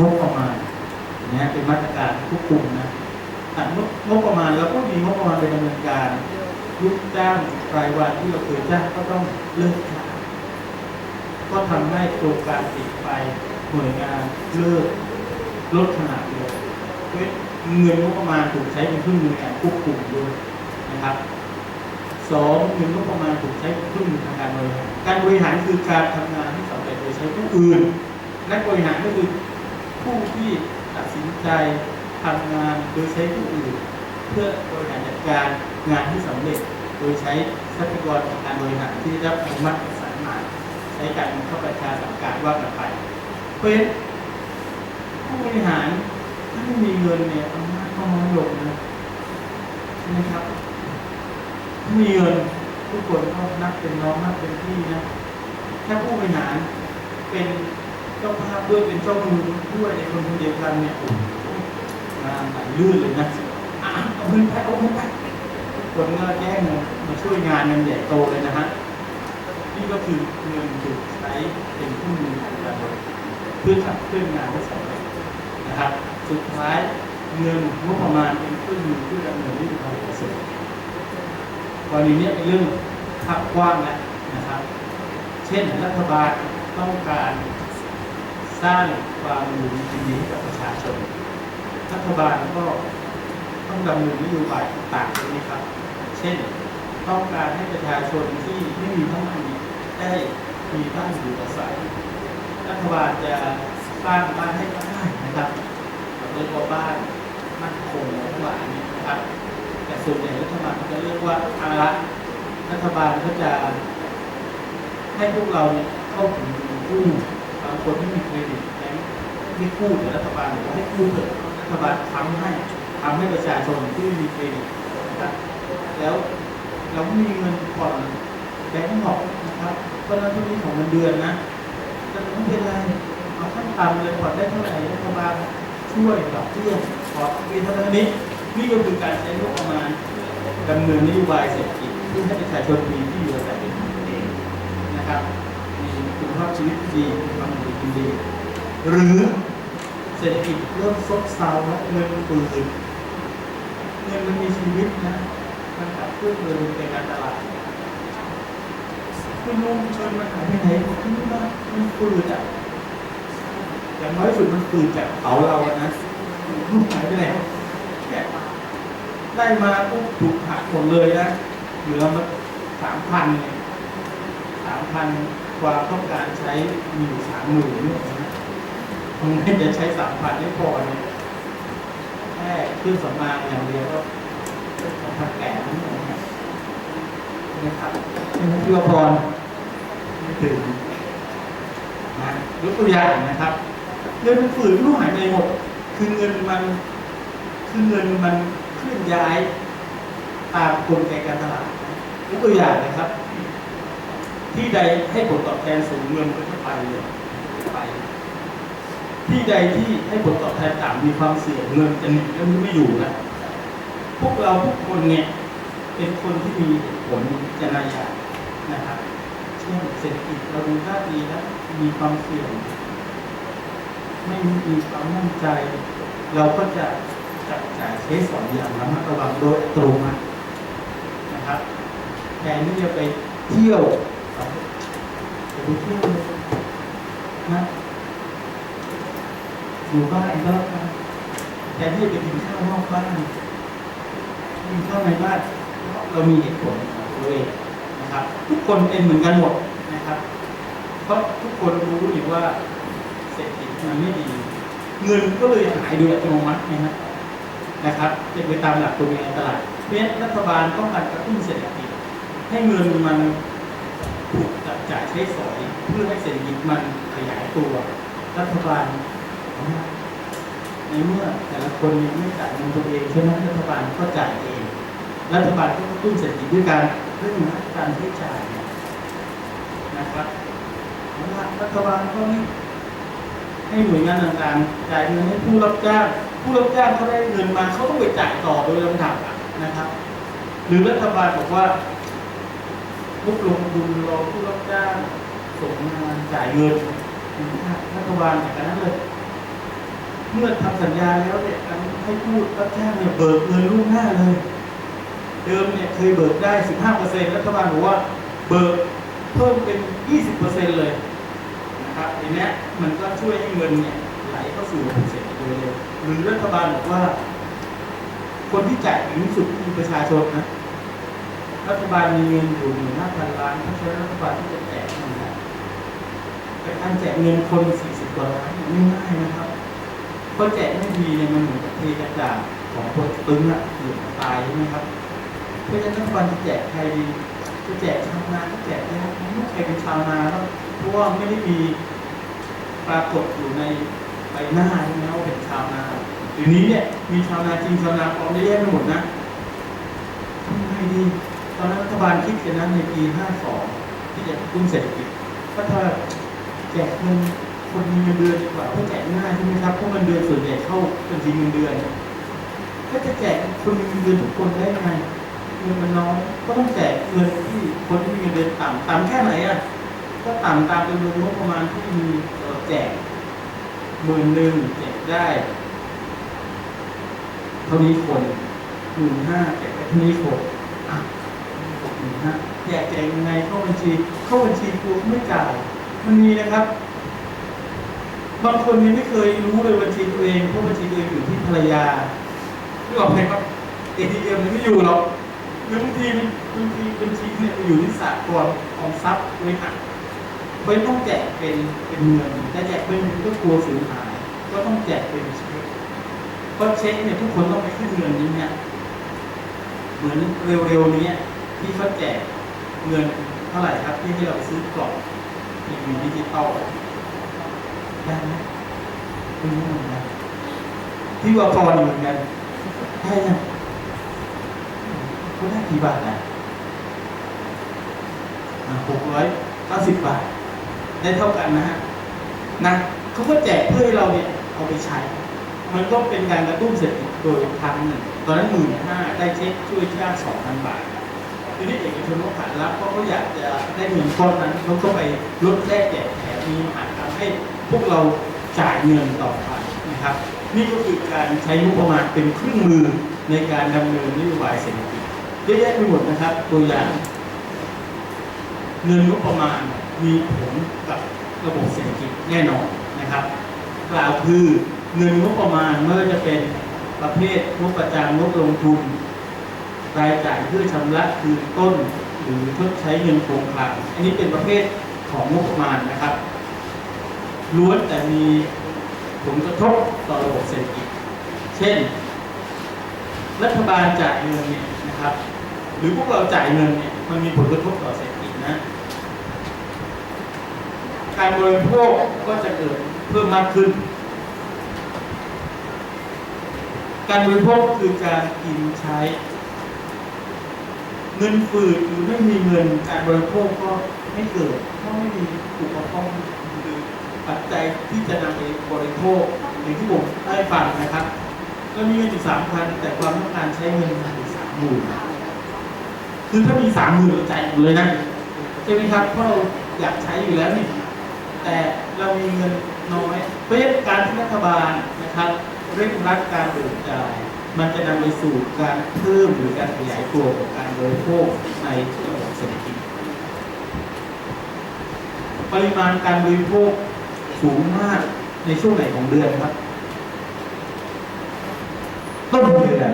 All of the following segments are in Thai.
งบประมาณนะเป็นมาตรการควบคุมนะตัดงบประมาณแล้วก็มีงบประมาณไปดำเนินการลูกจ้างรายวันที่เราเคยจ้างก็ต้องเลิกจ้างก็ทำให้โครงการปิดไปหน่วยงานเลิกลดขนาดลงเพราะเงินงบประมาณถูกใช้เป็นเครื่องมือในการควบคุมด้วยนะครับสองเงินงบประมาณถูกใช้เป็นเครื่องมือทางการบริหารการบริหารคือการทำงานที่สำเร็จโดยใช้ผู้อื่นนักบริหารก็คือ ผู้ที่ตัดสินใจทำงานโดยใช้ผู้อื่น เพื่อบริหารจัดการงานที่สำเร็จ โดยใช้ทรัพยากรของการบริหารที่ได้รับอนุมัติจากสารมาใช้การบังคับบัญชาสั่งการว่ากันไปเพราะฉะนั้นผู้บริหารถ้าไม่มีเงินเนี่ยอำนาจก็น้อยลงนะใช่ไหมครับถ้ามีเงินทุกคนก็นับเป็นน้องนับเป็นพี่นะถ้าผู้บริหารเป็น เจ้าภาพด้วยเป็นเจ้ามือด้วยในคนคนเดียวกันเนี่ยงานไหลลื่นเลยนะเอาเงินไปเอาเงินไปคนก็แย่งมาช่วยงานกันใหญ่โตเลยนะฮะนี่ก็คือเงินถูกใช้เป็นเครื่องมือในการาเพื่อขับเคลื่อนงานให้สำเร็จนะครับ สุดท้ายเงินงบประมาณเป็นเครื่องมือเพื่อดำเนินนโยบายเกษตรกรณีเนี้เป็นเรื่องภาพกว้างแล้วนะครับ เช่นรัฐบาลต้องการ สร้างความอยู่ดีดีให้กับประชาชน รัฐบาลก็ต้องดำเนินนโยบายต่างๆใช่ไหมครับ เช่น ต้องการให้ประชาชนที่ไม่มีบ้านเนี่ยได้มีบ้านอยู่อาศัย รัฐบาลจะสร้างบ้านให้ก็ได้นะครับเรียกว่าบ้านมั่นคงทั้งหลายนี่ยนะครับ แต่ส่วนใหญ่รัฐบาลจะเรียกว่าภาระรัฐบาลก็จะให้พวกเราเนี่ยเข้าถึงเงินกู้ คนไม่มีเครดิตแบงค์ไม่กู้แต่รัฐบาลบอกว่าให้กู้เถอะรัฐบาลทำให้ทำให้ประชาชนที่ไม่มีเครดิตนะครับแล้วเราไม่มีเงินผ่อนแบงค์หอกนะครับเพราะนั้นทุกนี้ของเงินเดือนนะแต่ไม่เป็นไรเอาขั้นต่ำเลยผ่อนได้เท่าไหร่รัฐบาลช่วยดอกเบี้ยขอเป็นเท่านี้นี่ก็คือการใช้งบประมาณดำเนินนโยบายเศรษฐกิจเพื่อให้ประชาชนมีที่อยู่อาศัยเป็นของตัวเองนะครับ ภาพชีวิตที่ดีมีความอยู่ดีดี หรือเศรษฐกิจเริ่มซบเซาแล้วเงินฝืนเงินมันมีชีวิตนะมันขับเคลื่อนเงินในการตลาดคุณลงชิญมันหายไปไหนผมไม่รู้ว่ามันฝืนอะอย่างน้อยสุดมันฝืนจากเผาเราอะนะหายไปไหนได้มาปุ๊บถูกหักหมดเลยนะเหลือมาสามพันเนี่ยสามพัน ความต้องการใช้มีอยู่สามหมื่นเนี่ยนะทำไมจะใช้สามพันไม่พอเนี่ยแค่เครื่องสำอางอย่างเดียวก็สองพันแก่ทั้งเนี่ยนะครับเพี่วพรไม่ถึงนะยกตัวอย่างนะครับเงินมันฝืนรู้หายไปหมด คือเงินมัน คือเงินมันเคลื่อนย้ายตามกลไกการตลาดยกตัวอย่างนะครับ ที่ใดให้ผลตอบแทนสูงเงินก็จะไปเลยไป ที่ใดที่ให้ผลตอบแทนต่ำมีความเสี่ยงเงินจะหนีแล้วไม่อยู่นะพวกเราทุกคนเนี่ยเป็นคนที่มีผลจนายานะครับเช่นเศรษฐกิจเราดูท่าดีแล้วมีความเสี่ยง ไม่มีความมั่นใจ เราก็จะจับจ่ายใช้สอยอย่างระมัดระวังโดยตรงนะครับแทนที่จะไปเที่ยว ไปเที่ยวเลยนะอยู่บ้านก็แล้วกันแทนที่จะไปกินข้าวนอกบ้านกินข้าวในบ้านเพราะเรามีเหตุผลของตัวเองนะครับ ทุกคนเป็นเหมือนกันหมดนะครับ เพราะทุกคนรู้อยู่ว่าเศรษฐกิจมันไม่ดี เงินก็เลยหายโดยอัตโนมัตินะฮะนะครับเป็นไปตามหลักตัวเองตลาดเพราะฉะนั้นรัฐบาลต้องการกระตุ้นเศรษฐกิจให้เงินมัน บจ่ายใช้สอยเพื่อให้เศรษฐกิจมันขยายตัวรัฐบาลในเมื่อแต่ละคนยังไม่จ่ายเงินตัวเองใช่ไหมรัฐบาลก็จ่ายเอง รัฐบาลก็กระตุ้นเศรษฐกิจด้วยการเรื่องการใช้จ่ายนะครับรัฐบาลก็ไม่ให้หน่วยงานต่างๆจ่ายเงินให้ผู้รับจ้าง ผู้รับจ้างเขาได้เงินมาเขาต้องไปจ่ายต่อโดยลำดับนะครับ หรือรัฐบาลบอกว่า ลูกลงทุนรอผู้รับจ้างส่งงานจ่ายเงินรัฐบาลอย่างนั้นเลย เมื่อทำสัญญาแล้วเนี่ยการให้พูดรับจ้างเนี่ยเบิกเงินล่วงหน้าเลย เดิมเนี่ยเคยเบิกได้ 15%รัฐบาลบอกว่าเบิกเพิ่มเป็น 20%เลยนะครับทีเนี้มันก็ช่วยให้เงินเนี่ยไหลเข้าสู่ระบบเศรษฐกิจโดยเร็วหรือรัฐบาลบอกว่า คนที่จ่ายถึงที่สุดคือประชาชนนะ รัฐบาลมีเงินอยู่หนึ่งห้าพันล้านเพราะฉะนั้นรัฐบาลที่จะแจกมันนะแต่การแจกเงินคนสี่สิบกว่าล้านเนี่ยไม่ง่ายนะครับเพราะแจกไม่ดีเนี่ยมันเหมือนกับเทกระจาดของคนตึงอะเหยื่อตายใช่ไหมครับเพราะฉะนั้นรัฐบาลจะแจกใครดีจะแจกชาวนาก็แจกได้ไม่ใครเป็นชาวนาแล้วเพราะว่าไม่ได้มีปรากฏอยู่ในใบหน้าใช่ไหมว่าเป็นชาวนาเดี๋ยวนี้เนี่ยมีชาวนาจริงชาวนาปลอมได้แยกไม่หมดนะทำไงดี ตอนนั้นรัฐบาลคิดกันนะในปี 52 ที่จะกระตุ้นเศรษฐกิจก็ถ้าแจกเงินคนมีเงินเดือนดีกว่าเพราะแจกง่ายใช่ไหมครับเพราะเงินเดือนส่วนใหญ่เข้าบัญชีเงินเดือนถ้าจะแจกคนมีเงินเดือนทุกคนได้ไงเงินมันน้อยก็ต้องแจกเงินที่คนที่มีเงินเดือนต่ำต่ำแค่ไหนอะก็ต่ำตามจำนวนงบประมาณที่มีแจกหมื่นหนึ่งแจกได้เท่านี้คนหมื่นห้าแจกได้เท่านี้คนอะหกหมื่นห้า แจกแจกยังไงเข้าบัญชี เข้าบัญชีกูไม่จ่ายมันมีนะครับ บางคนยังไม่เคยรู้เลยบัญชีตัวเองเพราะบัญชีตัวเองอยู่ที่ภรรยานึกออกไหมครับเอทีเอ็มไม่อยู่หรอกหรือบางทีบางทีบัญชีเนี่ยอยู่ที่สากลออมทรัพย์ไว้หักไม่ต้องแจกเป็นเป็นเงินแต่แจกเป็นเงินก็กลัวสูญหาย ก็ต้องแจกเป็นเช็คเพราะเช็คเนี่ยทุกคนต้องไปขึ้นเงินนี้เนี่ยเหมือนเร็วๆนี้ที่เขาแจก เงินเท่าไหร่ครับที่ให้เราซื้อกล่องทีวีดิจิตอลได้ไหมคุณรู้ไหมครับที่ว่าพออยู่เหมือนกันได้ยังเขาได้กี่บาทนะหกร้อยเก้าสิบบาท ได้เท่ากันนะฮะนะเขาก็แจกเพื่อให้เราเนี่ยเอาไปใช้ มันก็เป็นการกระตุ้นเศรษฐกิจโดยทางหนึ่ง ตอนนั้นหมื่นห้าได้เช็คช่วยชาติสองพันบาท ทีนี้เอกชนเขาขาดรับเพราะเขาอยากจะได้เงินก้อนนั้นเขาก็ไปลดแลกแจกแถมมีหาทำให้พวกเราจ่ายเงินต่อไปนะครับ นี่ก็คือการใช้งบประมาณเป็นเครื่องมือในการดำเนินนโยบายเศรษฐกิจเยอะแยะไปหมดนะครับ ตัวอย่างเงินงบประมาณมีผลกับระบบเศรษฐกิจแน่นอนนะครับ กล่าวคือเงินงบประมาณไม่ว่าจะเป็นประเภทงบประจำงบลงทุน รายจ่ายเพื่อชำระคืนต้น หรือชดใช้เงินคงคลังอันนี้เป็นประเภทของงบประมาณนะครับ ล้วนแต่มีผลกระทบต่อระบบเศรษฐกิจ เช่น รัฐบาลจ่ายเงินเนี่ยนะครับ หรือพวกเราจ่ายเงินเนี่ยมันมีผลกระทบต่อเศรษฐกิจนะ การบริโภคก็จะเกิดเพิ่มมากขึ้น การบริโภคคือการกินใช้ เงินฝืดหรือไม่มีเงินการบริโภคก็ไม่เกิดเพราะไม่มีอุปกรณ์หรือปัจจัยที่จะนำไปบริโภคอย่างที่ผมได้ฟังนะครับเรามีเงินอยู่สามพันแต่ความต้องการใช้เงินมันอยู่สามหมื่นคือถ้ามีสามหมื่นเราจ่ายหมดเลยนะใช่ไหมครับเพราะเราอยากใช้อยู่แล้วนี่แต่เรามีเงินน้อยเพราะฉะนั้นการที่รัฐบาลนะครับเร่งรัดการเบิกจ่าย มันจะนำไปสู่การเพิ่มหรือการขยายตัวของการบริโภคในระบบเศรษฐกิจ ปริมาณการบริโภคสูงมากในช่วงไหนของเดือนครับ ต้นเดือน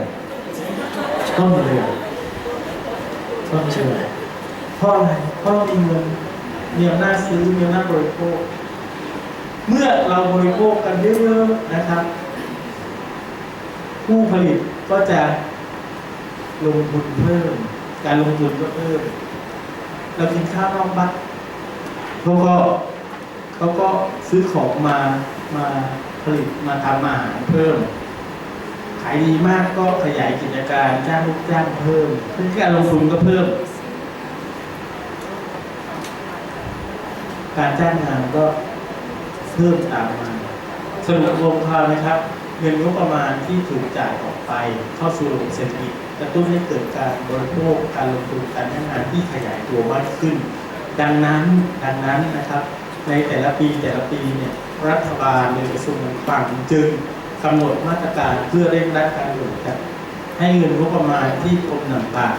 ต้นเดือนต้นเดือนเพราะอะไรเพราะมีเงินมีอำนาจซื้อมีอำนาจบริโภค เมื่อเราบริโภคกันเยอะๆนะครับ ผู้ผลิตก็จะลงทุนเพิ่ม การลงทุนก็เพิ่ม เรากินข้าวนอกบ้านเขาก็เขาก็ซื้อของมามาผลิตมาทำอาหารเพิ่ม ขายดีมากก็ขยายกิจการจ้างลูกจ้างเพิ่มพฤติการลงทุนก็เพิ่ม การจ้างงานก็เพิ่มตามมาสรุปรวมความนะครับ เงินงบประมาณที่ถูกจ่ายออกไปเข้าสู่ระบบเศรษฐกิจกระตุ้นให้เกิดการบริโภคการลงทุนการจ้งานที่ขยายตัวมากขึ้น ดังนั้นดังนั้นนะครับ ในแต่ละปีแต่ละปีเนี่ยรัฐบาลในกระทรวงการคลังจึงกำหนดมาตรการเพื่อเร่งรัดการเบิกจ่ายให้เงินงบประมาณที่กรมต่าง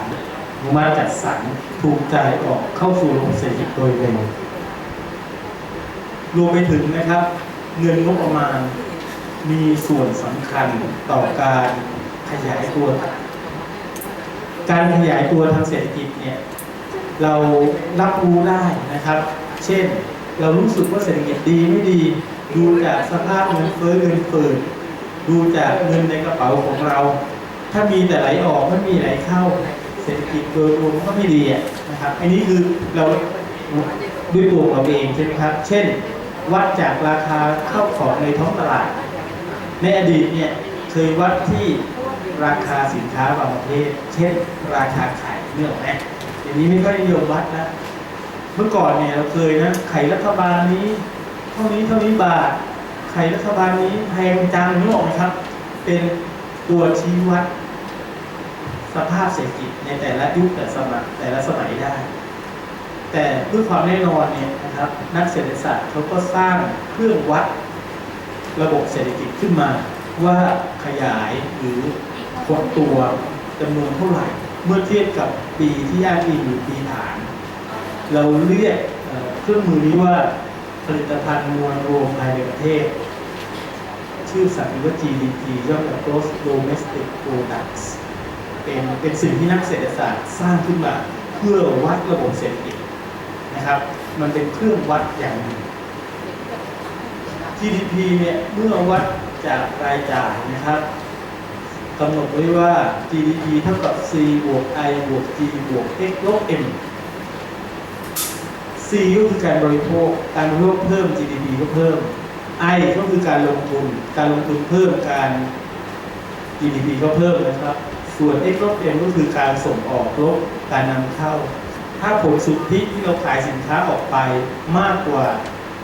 มาจัดสรรถูกจ่ายออกเข้าสู่ระบบเศรษฐกิจโดยเร็วรวมไปถึงนะครับ เงินงบประมาณ มีส่วนสำคัญต่อการขยายตัว การขยายตัวทางเศรษฐกิจเนี่ยเรารับรู้ได้นะครับ เช่นเรารู้สึกว่าเศรษฐกิจดีไม่ดี ดูจากสภาพเงินเฟ้อเงินเฟ้อดูจากเงินในกระเป๋าของเรา ถ้ามีแต่ไหลออกไม่มีไหลเข้า เศรษฐกิจโดยรวมก็ไม่ดีนะครับ อันนี้คือเราด้วยตัวเราเองใช่ไหมครับ เช่น วัดจากราคาเข้าของในท้องตลาด ในอดีตเนี่ยเคยวัดที่ราคาสินค้าบางประเภทเช่นราคาไข่เนื้ออกไหมเดี๋ยวนี้ไม่ค่อยนิยมวัดแล้วเมื่อก่อนเนี่ยเราเคยนะไข่รัฐบาลนี้เท่านี้เท่านี้บาทไข่รัฐบาลนี้แพงจังนึกออกไหมครับ เป็นตัวชี้วัด สภาพเศรษฐกิจในแต่ละยุคแต่สมัยแต่ละสมัยได้ แต่เพื่อความแน่นอนเนี่ยนะครับ นักเศรษฐศาสตร์เขาก็สร้างเครื่องวัด ระบบเศรษฐกิจขึ้นมา ว่าขยายหรือหดตัวจำนวนเท่าไหร่ เมื่อเทียบกับปีที่ยากอิงหรือปีฐาน เราเรียกเครื่องมือนี้ว่าผลิตภัณฑ์มวลรวมภายในประเทศ ชื่อสัตว์ว่า GDP ย่อมาจาก Gross Domestic Products เป็นเป็นสิ่งที่นักเศรษฐศาสตร์สร้างขึ้นมา เพื่อวัดระบบเศรษฐกิจนะครับ มันเป็นเครื่องวัดอย่างหนึ่ง GDP เนี่ยเมื่อวัดจากรายจ่ายนะครับกำหนดไว้ว่า GDP เท่ากับ C บวก I บวก G บวก X ลบ M C ก็คือการบริโภค การบริโภคเพิ่ม GDP ก็เพิ่ม I ก็คือการลงทุน การลงทุนเพิ่มการ GDP ก็เพิ่มนะครับ ส่วน X ลบ M ก็คือการส่งออกลบการนำเข้า ถ้าผลสุทธิที่เราขายสินค้าออกไปมากกว่า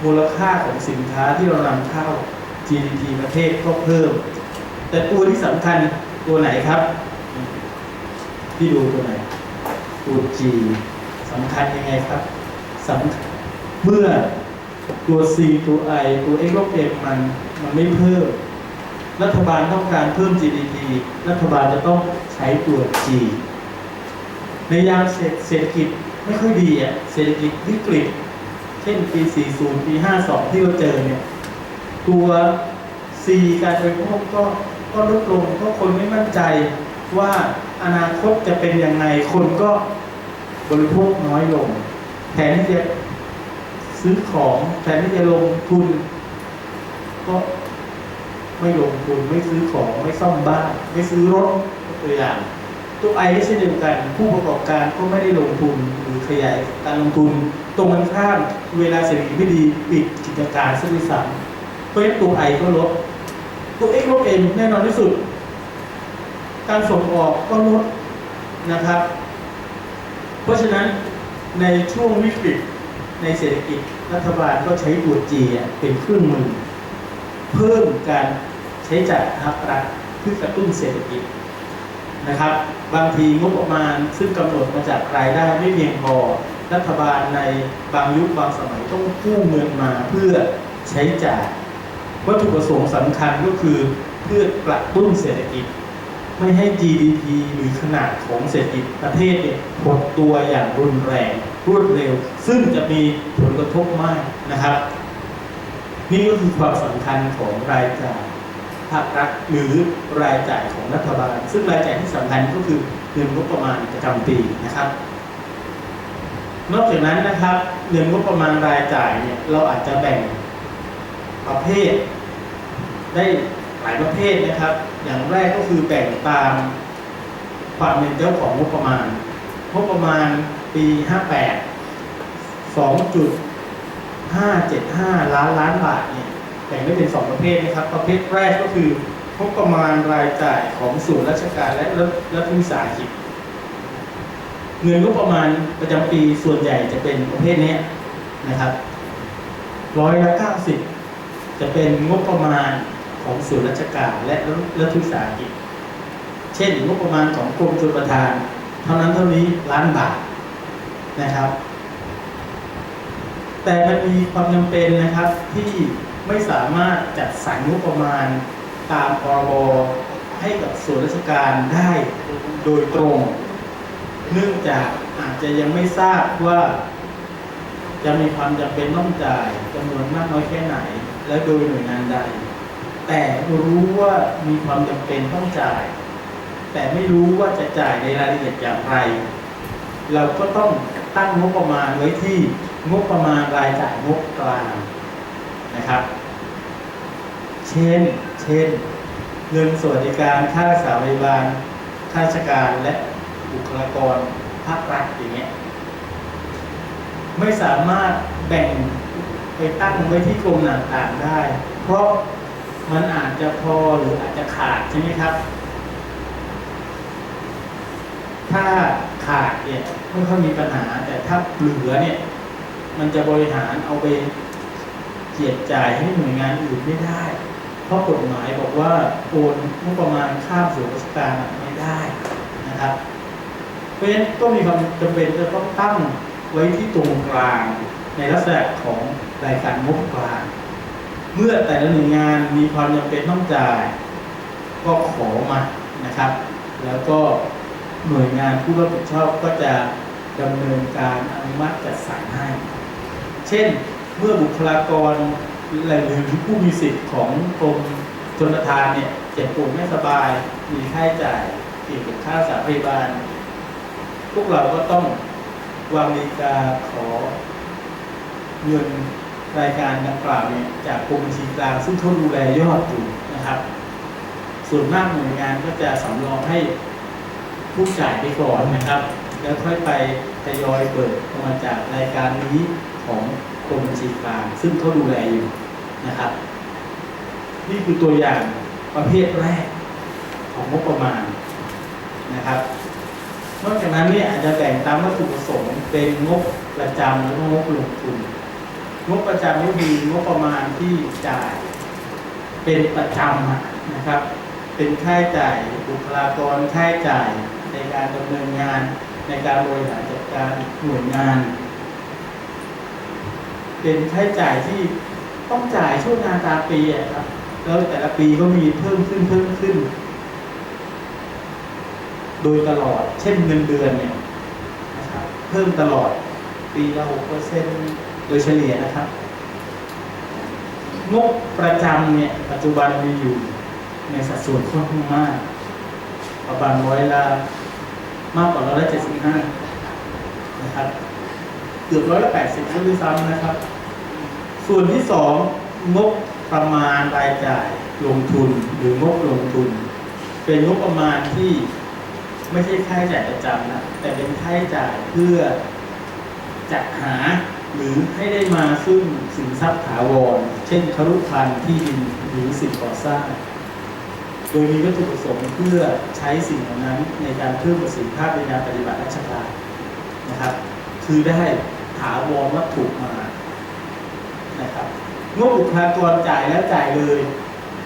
มูลค่าของสินค้าที่เรานำเข้า GDP ประเทศก็เพิ่ม แต่ตัวที่สำคัญตัวไหนครับที่ดูตัวไหนตัว G สำคัญยังไงครับสำเมื่อตัว C ตัว I ตัว X ลบ M มันมันไม่เพิ่ม รัฐบาลต้องการเพิ่ม GDP รัฐบาลจะต้องใช้ตัว G ในยามเศรษฐกิจไม่ค่อยดีอะเศรษฐกิจวิกฤต เช่นปี 40 ปี 52 ที่เราเจอเนี่ย ตัว C การบริโภคก็ก็ลดลงเพราะคนไม่มั่นใจว่าอนาคตจะเป็นยังไงคนก็บริโภคน้อยลง แทนที่จะซื้อของแทนที่จะลงทุน ก็ไม่ลงทุนไม่ซื้อของไม่ซ่อมบ้าน ไม่ซื้อรถตัวอย่าง ตัวไอก็เช่นเดียวกัน ผู้ประกอบการก็ไม่ได้ลงทุนหรือขยายการลงทุน ตรงกันข้ามเวลาเศรษฐกิจไม่ดีปิดกิจการซะด้วยซ้ำเพราะฉะนั้นตัวไอก็ลดตัวเอ็กลบเอ็นแน่นอนที่สุด การส่งออกก็ลดนะครับ เพราะฉะนั้นในช่วงวิกฤตในเศรษฐกิจรัฐบาลก็ใช้ตัวจีเป็นเครื่องมือ เพิ่มการใช้จ่ายภาครัฐเพื่อกระตุ้นเศรษฐกิจ นะครับ บางทีงบประมาณซึ่งกำหนดมาจากรายได้ไม่เพียงพอ รัฐบาลในบางยุคบางสมัยต้องกู้เงินมาเพื่อใช้จ่ายวัตถุประสงค์สำคัญก็คือเพื่อกระตุ้นเศรษฐกิจ ไม่ให้ GDP หรือขนาดของเศรษฐกิจประเทศเนี่ยหดตัวอย่างรุนแรงรวดเร็ว ซึ่งจะมีผลกระทบมากนะครับ นี่ก็คือความสำคัญของรายจ่าย ภาครัฐหรือรายจ่ายของรัฐบาล ซึ่งรายจ่ายที่สำคัญก็คือเงินงบประมาณประจำปีนะครับ นอกจากนั้นนะครับเงินงบประมาณรายจ่ายเนี่ยเราอาจจะแบ่งประเภท ได้หลายประเภทนะครับ อย่างแรกก็คือแบ่งตามความเป็นเจ้าของงบประมาณงบประมาณปี 58 2.575 ล้านล้านบาทเนี่ย แบ่งได้เป็น 2 ประเภทนะครับ ประเภทแรกก็คืองบประมาณรายจ่ายของส่วนราชการและรัฐวิสาหกิจเงินงบประมาณประจำปีส่วนใหญ่จะเป็นประเภทนี้นะครับร้อยละ90จะเป็นงบประมาณของส่วนราชการและรัฐวิสาหกิจ เช่นงบประมาณของกรมชลประทาน เท่านั้นเท่านี้ล้านบาทนะครับ แต่มันมีความจำเป็นนะครับที่ ไม่สามารถจัดสรรงบประมาณตามพรบให้กับส่วนราชการได้โดยตรง เนื่องจากอาจจะยังไม่ทราบว่า จะมีความจำเป็นต้องจ่ายจำนวนมากน้อยแค่ไหน และโดยหน่วยงานใด แต่รู้ว่ามีความจำเป็นต้องจ่าย แต่ไม่รู้ว่าจะจ่ายในรายละเอียดอย่างไร เราก็ต้องตั้งงบประมาณไว้ที่งบประมาณรายจ่ายงบกลาง นะครับ เช่น เช่น เงินสวัสดิการ ค่ารักษาพยาบาล ข้าราชการ และบุคลากรภาครัฐอย่างเงี้ย ไม่สามารถแบ่งไปตั้งไว้ที่กรมต่างๆได้ เพราะมันอาจจะพอหรืออาจจะขาดใช่ไหมครับ ถ้าขาดเนี่ยไม่ค่อยมีปัญหา แต่ถ้าเหลือเนี่ย มันจะบริหารเอาไป เจียดจ่ายให้หน่วยงานอื่นไม่ได้ เพราะกฎหมายบอกว่าโอนงบประมาณข้ามส่วนราชการไม่ได้นะครับ เพราะฉะนั้นก็มีความจำเป็นจะต้องตั้งไว้ที่ตรงกลางในลักษณะของรายการงบกลาง เมื่อแต่ละหน่วยงานมีความจำเป็นต้องจ่าย ก็ขอมานะครับ แล้วก็หน่วยงานผู้รับผิดชอบก็จะดำเนินการอนุมัติจัดสรรให้ เช่น เมื่อบุคลากรหรือผู้มีสิทธิ์ของกรมชนประทานเนี่ยเจ็บป่วยไม่สบาย มีค่าใช้จ่ายเกี่ยวกับค่ารักษาพยาบาล พวกเราก็ต้องวางดีกาขอเงินรายการดังกล่าวเนี่ยจากกรมบัญชีกลางซึ่งเขาดูแลยอดอยู่นะครับ ส่วนมากหน่วยงานก็จะสำรองให้ผู้จ่ายไปก่อนนะครับ แล้วค่อยไปทยอยเบิกออกมาจากรายการนี้ของ กรมบัญชีกลางซึ่งเขาดูแลอยู่นะครับ นี่คือตัวอย่างประเภทแรกของงบประมาณนะครับ นอกจากนั้นเนี่ยอาจจะแบ่งตามวัตถุประสงค์เป็นงบประจำแล้วก็งบลงทุน งบประจำก็คืองบประมาณที่จ่ายเป็นประจำนะครับ เป็นค่าใช้จ่ายบุคลากรค่าใช้จ่ายในการดำเนินงาน ในการบริหารจัดการหน่วยงาน เป็นค่าใช้จ่ายที่ต้องจ่ายช่วงงานตาปีอะครับ แล้วแต่ละปีก็มีเพิ่มขึ้นเพิ่มขึ้น โดยตลอด เช่นเงินเดือนเนี่ยนะครับเพิ่มตลอดปีละหกเปอร์เซ็นโดยเฉลี่ยนะครับ งบประจำเนี่ย ปัจจุบันมีอยู่ในสัดส่วนค่อนข้างมาก ประมาณร้อยละมากกว่าร้อยละเจ็ดสิบห้านะครับ เกือบร้อยละแปดสิบด้วยซ้ำนะครับ ส่วนที่สองงบประมาณรายจ่ายลงทุนหรืองบลงทุน เป็นงบประมาณที่ไม่ใช่ค่าใช้จ่ายประจำนะแต่เป็นค่าใช้จ่ายเพื่อจัดหาหรือให้ได้มาซึ่งสินทรัพย์ถาวร เช่นครุพันธ์ที่ดินหรือสิ่งก่อสร้าง โดยมีวัตถุประสงค์เพื่อใช้สิ่งเหล่านั้นในการเพิ่มประสิทธิภาพในการปฏิบัติราชการนะครับ คือได้ถาวรวัตถุมา งบบุคลากรจ่ายแล้วจ่ายเลย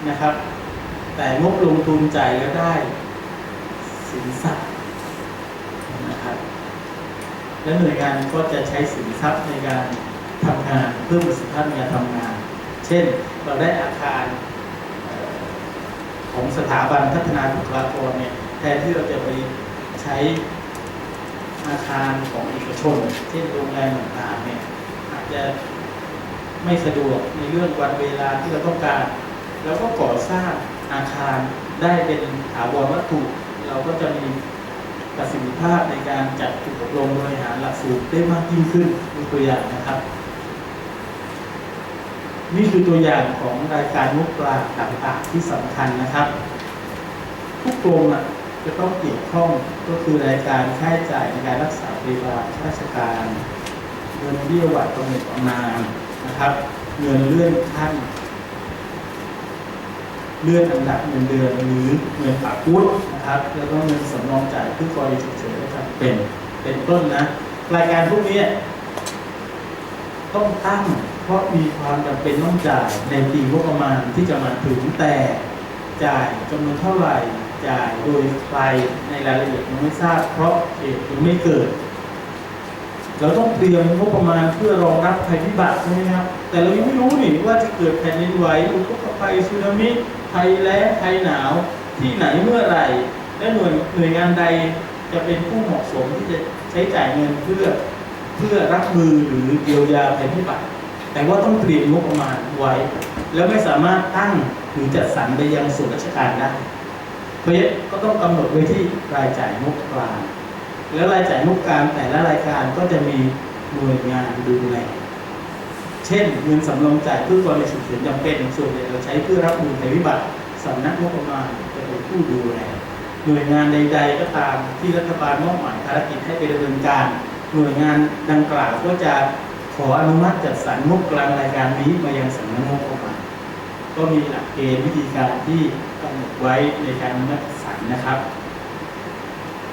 นะครับ แต่งบลงทุนจ่ายแล้วได้สินทรัพย์นะครับและหน่วยงานก็จะใช้สินทรัพย์ในการทำงานเพิ่มประสิทธิภาพในการทำงาน เช่นเราได้อาคารของสถาบันพัฒนาบุคลากรเนี่ยแทนที่เราจะไปใช้อาคารของเอกชน เช่นโรงแรมต่างๆเนี่ยอาจจะ ไม่สะดวกในเรื่องวันเวลาที่เราต้องการ แล้วก็ก่อสร้างอาคารได้เป็นถาวรวัตถุ เราก็จะมีประสิทธิภาพในการจัดฝึกอบรมบริหารหลักสูตรได้มากยิ่งขึ้นมีตัวอย่างนะครับ นี่คือตัวอย่างของรายการงบกลางต่างๆที่สำคัญนะครับ ทุกกรมจะต้องเกี่ยวข้องก็คือรายการค่าใช้จ่ายในการรักษาพยาบาลข้าราชการเงินเบี้ยหวัดบำเหน็จบำนาญ นะครับ เงินเลื่อนขั้น เลื่อนอันดับเงินเดือนหรือเงินปากพุธนะครับ แล้วก็เงินสำรองจ่ายเพื่อกรณีฉุกเฉินและจำเป็นเป็นต้นนะ รายการพวกนี้ต้องตั้งเพราะมีความจำเป็นต้องจ่ายในปีงบประมาณที่จะมาถึงแต่จ่ายจำนวนเท่าไหร่จ่ายโดยใครในรายละเอียดยังไม่ทราบ เพราะเหตุยังไม่เกิด เราต้องเตรียมงบประมาณเพื่อรองรับภัยพิบัติใช่ไหมครับ แต่เรายังไม่รู้นี่ว่าจะเกิดแผ่นดินไหวอุทกภัยสึนามิภัยแล้งภัยหนาวที่ไหนเมื่อไหร่ และหน่วยหน่วยงานใดจะเป็นผู้เหมาะสมที่จะใช้จ่ายเงินเพื่อเพื่อรับมือหรือเยียวยาภัยพิบัติ แต่ว่าต้องเตรียมงบประมาณไว้ แล้วไม่สามารถตั้งหรือจัดสรรไปยังส่วนราชการได้เพราะฉะนั้นก็ต้องกำหนดไว้ที่รายจ่ายงบกลาง แล้วรายจ่ายงบกลางแต่ละรายการก็จะมีหน่วยงานดูแล เช่นเงินสำรองจ่ายเพื่อกรณีฉุกเฉินจำเป็นส่วนใหญ่เราใช้เพื่อรับมือภัยพิบัติสำนักงบประมาณจะเป็นผู้ดูแล หน่วยงานใด ๆ ก็ตามที่รัฐบาลมอบหมายภารกิจให้ไปดำเนินการ หน่วยงานดังกล่าวก็จะขออนุมัติจัดสรรงบกลางรายการนี้มายังสำนักงบประมาณก็มีหลักเกณฑ์วิธีการที่กำหนดไว้ในการจัดสรรนะครับ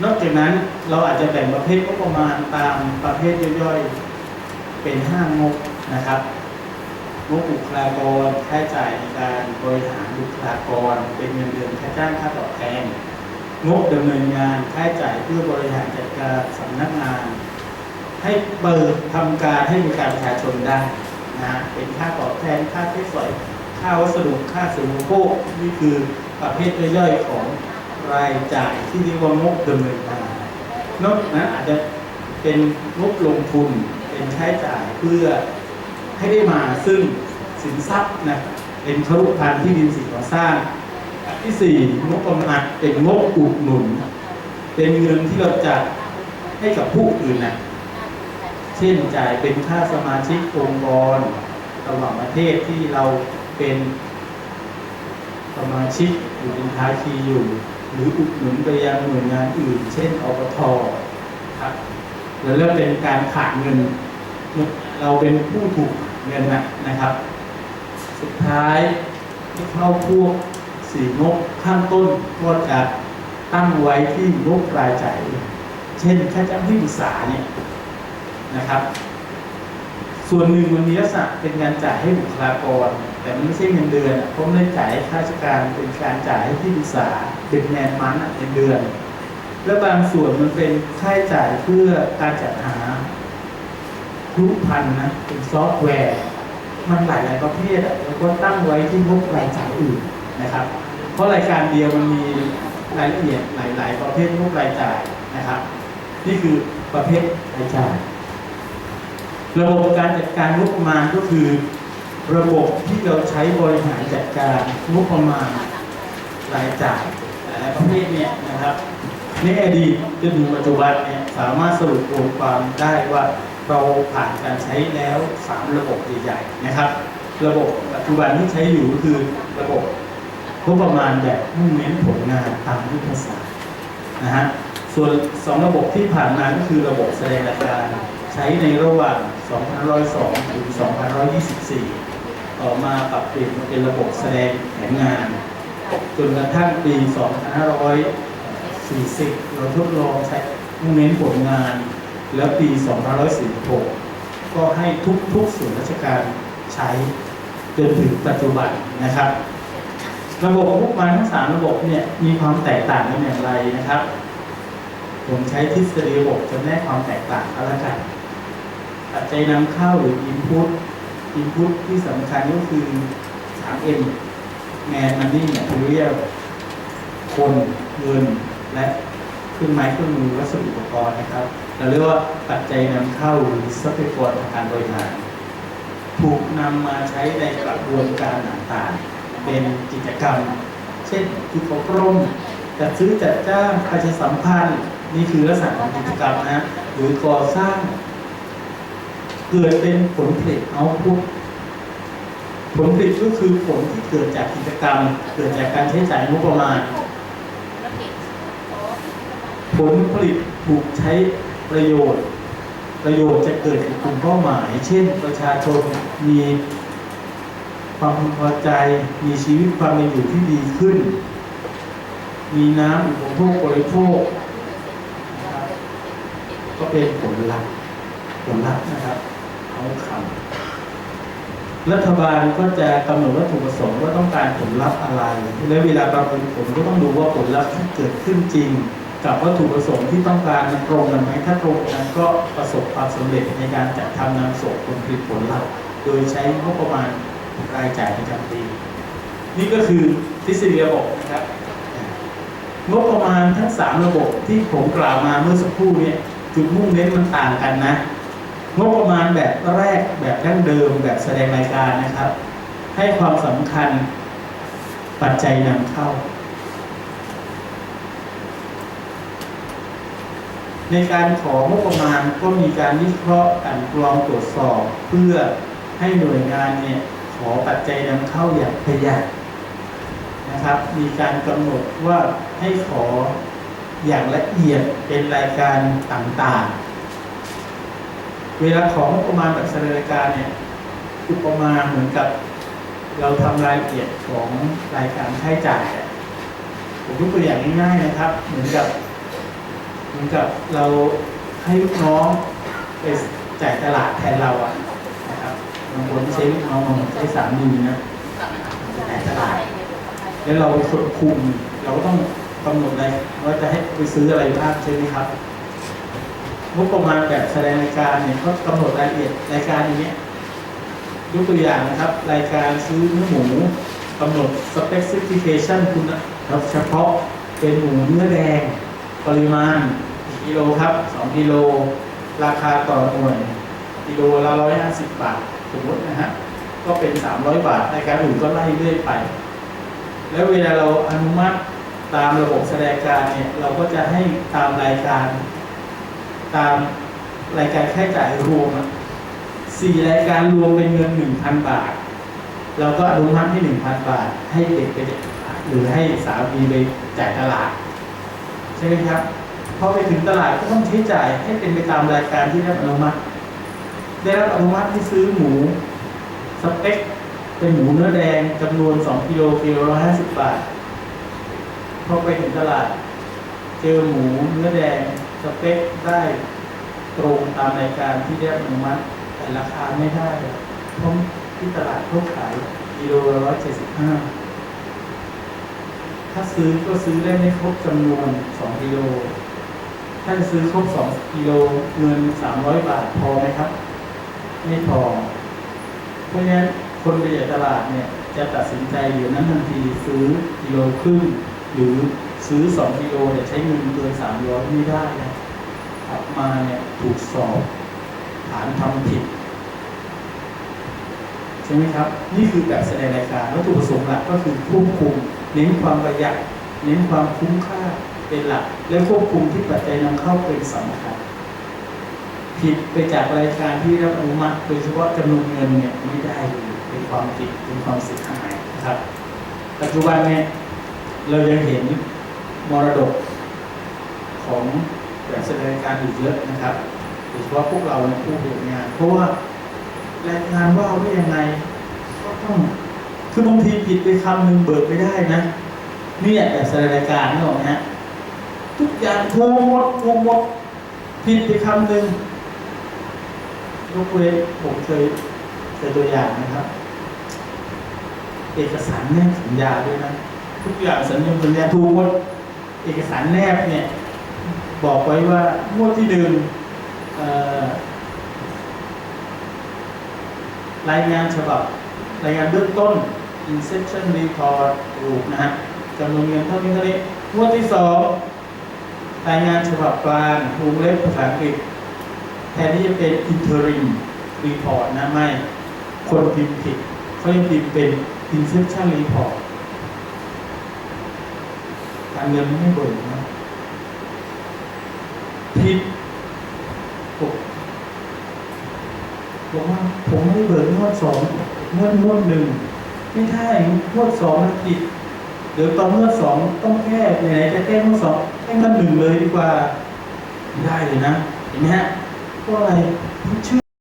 นอกจากนั้นเราอาจจะแบ่งประเภทงบประมาณตามประเภทย่อยๆ เป็นห้างบนะครับงบบุคลากรค่าใช้จ่ายในการบริหารบุคลากร เป็นเงินเดือนค่าจ้างค่าตอบแทนงบดำเนินงานค่าใช้จ่ายเพื่อบริหารจัดการสำนักงาน ให้เปิดทำการให้บริการประชาชนได้นะฮะเป็นค่าตอบแทนค่าใช้สอยค่าวัสดุค่าสิ่งอุปโภคนี่คือประเภทย่อยๆของ รายจ่ายที่เรียกว่างบดำเนินงานนอกจากนั้นอาจจะเป็นงบลงทุนเป็นค่าใช้จ่ายเพื่อให้ได้มาซึ่งสินทรัพย์นะเป็นครุพันธ์ที่ดินสิ่งก่อสร้างที่สี่งบประมาณเป็นงบอุดหนุน เป็นเงินที่เราจะให้กับผู้อื่นนะเช่นจ่ายเป็นค่าสมาชิกองค์กรระหว่างประเทศที่เราเป็นสมาชิกอยู่เป็นภาคีอยู่ หรืออุดหนุนไปยังหน่วยงานอื่น เช่นอปทครับแล้วเริ่มเป็นการขาดเงิน เราเป็นผู้ถูกเงินนะนะครับ สุดท้ายที่เข้าพวกสี่งบข้างต้นก็จะตั้งไว้ที่งบรายจ่ายเช่นค่าจ้างที่ปรึกษาเนี่ยนะครับ ส่วนหนึ่งมันมีลักษณะเป็นการจ่ายให้บุคลากร แต่มันไม่ใช่เงินเดือนอะเพราะไม่ได้จ่ายให้ข้าราชการเป็นการจ่ายให้ที่ปรึกษาเป็นแมนมันเป็นเดือน และบางส่วนมันเป็นค่าใช้จ่ายเพื่อการจัดหารูปพันนะเป็นซอฟต์แวร์ มันหลายหลายประเภทอะแล้วก็ตั้งไว้ที่งบรายจ่ายอื่นนะครับ เพราะรายการเดียวมันมีรายละเอียดหลาย ๆ ประเภทงบรายจ่ายนะครับ นี่คือประเภทรายจ่าย ระบบการจัดการงบประมาณก็คือ ระบบที่เราใช้บริหารจัดการงบประมาณรายจ่ายแต่ละประเภทเนี่ยนะครับในอดีตจนถึงปัจจุบันเนี่ยสามารถสรุปรวมความได้ว่าเราผ่านการใช้แล้วสามระบบใหญ่ๆนะครับ ระบบปัจจุบันที่ใช้อยู่ก็คือระบบงบประมาณแบบมุ่งเน้นผลงานตามยุทธศาสตร์นะฮะส่วนสองระบบที่ผ่านมาก็คือระบบแสดงราการใช้ในระหว่าง2502 ถึง2524 ต่อมาปรับเปลี่ยนมาเป็นระบบแสดงแผนงาน จนกระทั่งปี 2540 เราทดลองใช้มุ่งเน้นผลงาน แล้วปี 2546 ก็ให้ทุกทุกส่วนราชการใช้จนถึงปัจจุบันนะครับ ระบบงบประมาณทั้งสามระบบเนี่ยมีความแตกต่างกันอย่างไรนะครับ ผมใช้ทฤษฎีระบบจำแนกความแตกต่างก็แล้วกันปัจจัยนำเข้าหรือ input input ที่สำคัญก็คือ 3M man money material คนเงิน และเครื่องไม้เครื่องมือวัสดุอุปกรณ์นะครับ เราเรียกว่าปัจจัยนำเข้าหรือทรัพยากรทางการบริหารถูกนำมาใช้ในกระบวนการต่างๆ เป็นกิจกรรม เช่นคืออบรมจัดซื้อจัดจ้างประชาสัมพันธ์ นี่คือลักษณะของกิจกรรมนะหรือก่อสร้าง เกิดเป็นผลผลิตเอาพุตผลผลิตก็คือผลที่เกิดจากกิจกรรม เกิดจากการใช้จ่ายงบประมาณ ผลผลิตถูกใช้ประโยชน์ ประโยชน์จะเกิดกับกลุ่มเป้าหมาย เช่น ประชาชนมีความพึงพอใจ มีชีวิตความเป็นอยู่ที่ดีขึ้น มีน้ำอุปโภคบริโภคนะครับก็เป็นผลลัพธ์ผลลัพธ์นะครับ เอาคำรัฐบาลก็จะกำหนดวัตถุประสงค์ว่าต้องการผลลัพธ์อะไรและเวลาประเมินผลก็ต้องดูว่าผลลัพธ์ที่เกิดขึ้นจริง กับวัตถุประสงค์ที่ต้องการมันตรงกันไหมถ้าตรงกันก็ประสบความสำเร็จในการจัดทำนำส่งผลผลิตผลลัพธ์โดยใช้งบประมาณรายจ่ายประจำปีนี่ก็คือทฤษฎีระบบนะครับงบประมาณทั้งสามระบบที่ผมกล่าวมาเมื่อสักครู่เนี่ยจุดมุ่งเน้นมันต่างกันนะ งบประมาณแบบแรกแบบดั้งเดิมแบบแสดงรายการนะครับ ให้ความสำคัญปัจจัยนำเข้า ในการของบประมาณก็มีการวิเคราะห์กันกรองตรวจสอบ เพื่อให้หน่วยงานเนี่ยขอปัจจัยนำเข้าอย่างประหยัดนะครับ มีการกำหนดว่าให้ขออย่างละเอียดเป็นรายการต่างๆ เวลาของงบประมาณแบบสดงรายการเนี่ยอุปมาเหมือนกับ เราทำรายละเอียดของรายการค่าใช้จ่ายผมยกตัวอย่างง่ายๆนะครับ เหมือนกับ เหมือนกับเราให้ลูกน้องไปจ่ายตลาดแทนเราอะนะครับบางคนใช้ลูกน้องบางคนใช้สามีนะจ่ายตลาด แล้วเราเป็นคนคุมเราก็ต้องกำหนดเลยว่าจะให้ไปซื้ออะไรบ้างใช่ไหมครับ งบประมาณแบบแสดงรายการเนี่ยก็กำหนดรายละเอียดรายการอย่างเนี้ยยกตัวอย่างนะครับ รายการซื้อเนื้อหมูกำหนด specification คุณนะครับเฉพาะเป็นหมูเนื้อแดง ปริมาณกี่กิโลครับ2กิโล ราคาต่อหน่วยกิโลละ150 บาท สมมตินะฮะก็เป็น 300 บาทรายการอื่นก็ไล่เรื่อยไป แล้วเวลาเราอนุมัติตามระบบแสดงการเนี่ยเราก็จะให้ตามรายการ ตามรายการค่าใช้จ่ายรวมสี่รายการรวมเป็นเงิน1,000บาท เราก็อนุมัติให้1,000บาท ให้เด็กไปหรือให้สามีไปจ่ายตลาด ใช่ไหมครับพอไปถึงตลาดก็ต้องใช้จ่ายให้เป็นไปตามรายการที่ได้รับอนุมัติ ได้รับอนุมัติให้ซื้อหมูสเต็กเป็นหมูเนื้อแดงจำนวน2กิโลกิโลละ50บาทพอไปถึงตลาด เจอหมูเนื้อแดง สเต็กได้ตรงตามรายการที่ได้อนุมัติแต่ราคาไม่ได้เพราะที่ตลาดเขาขายกิโลละ175ถ้าซื้อก็ซื้อได้ไม่ครบจำนวน2กิโลถ้าซื้อครบ2กิโลเงิน300บาทพอไหมครับ ไม่พอ เพราะฉะนั้นคนไปใหญ่ตลาดเนี่ยจะตัดสินใจอยู่นั้นทันทีซื้อกิโลครึ่งหรือ ซื้อ 2กิโลเนี่ยใช้เงินเกิน300ไม่ได้นะกลับมาเนี่ยถูกสอบฐานทำผิด ใช่ไหมครับ นี่คือแบบแสดงรายการวัตถุประสงค์หลักก็คือควบคุม เน้นความประหยัดเน้นความคุ้มค่าเป็นหลัก และควบคุมที่ปัจจัยนำเข้าเป็นสำคัญผิดไปจากรายการที่รับอนุมัติโดยเฉพาะจำนวนเงินเนี่ยไม่ได้เลยเป็นความผิดเป็นความเสียหายนะครับ ปัจจุบันเนี่ยเรายังเห็น มรดกของแบบแสดงการอยู่เยอะนะครับโดยเฉพาะพวกเราในผู้เรียนงาน เพราะว่ารายงานว่าไว้ยังไงก็ต้องคือบางทีผิดไปคำหนึ่งเบิกไม่ได้นะเนี่ยแบบแสดงรายการนี่หรอกนะฮะทุกอย่างถูกหมดถูกหมดผิดไปคำหนึ่งยกเว้นผมเคยเคยตัวอย่างนะครับ เอกสารแนบสัญญาด้วยนะ ทุกอย่างสัญญาสัญญาถูกหมด เอกสารแนบเนี่ยบอกไว้ว่างวดที่หนึ่งรายงานฉบับรายงานเบื้องต้น inception report ถูกนะฮะจำนวนเงินเท่านี้เท่านี้งวดที่สองรายงานฉบับกลางวงเล็บภาษาอังกฤษแทนที่จะเป็น interim report นะไม่ คนพิมพ์ผิดเขายังพิมพ์เป็น inception report การเงินไม่ให้เบิกนะผิดบอกบอกว่าผมไม่เบิกงวดสองงวดงวดหนึ่งไม่ใช่งวดสองมันผิดเดี๋ยวตอนงวดสองต้องแก้ไหนๆจะแก้งวดสองแก้งวดหนึ่งเลยดีกว่าได้เลยนะเห็นไหมฮะเพราะอะไรเชื่อ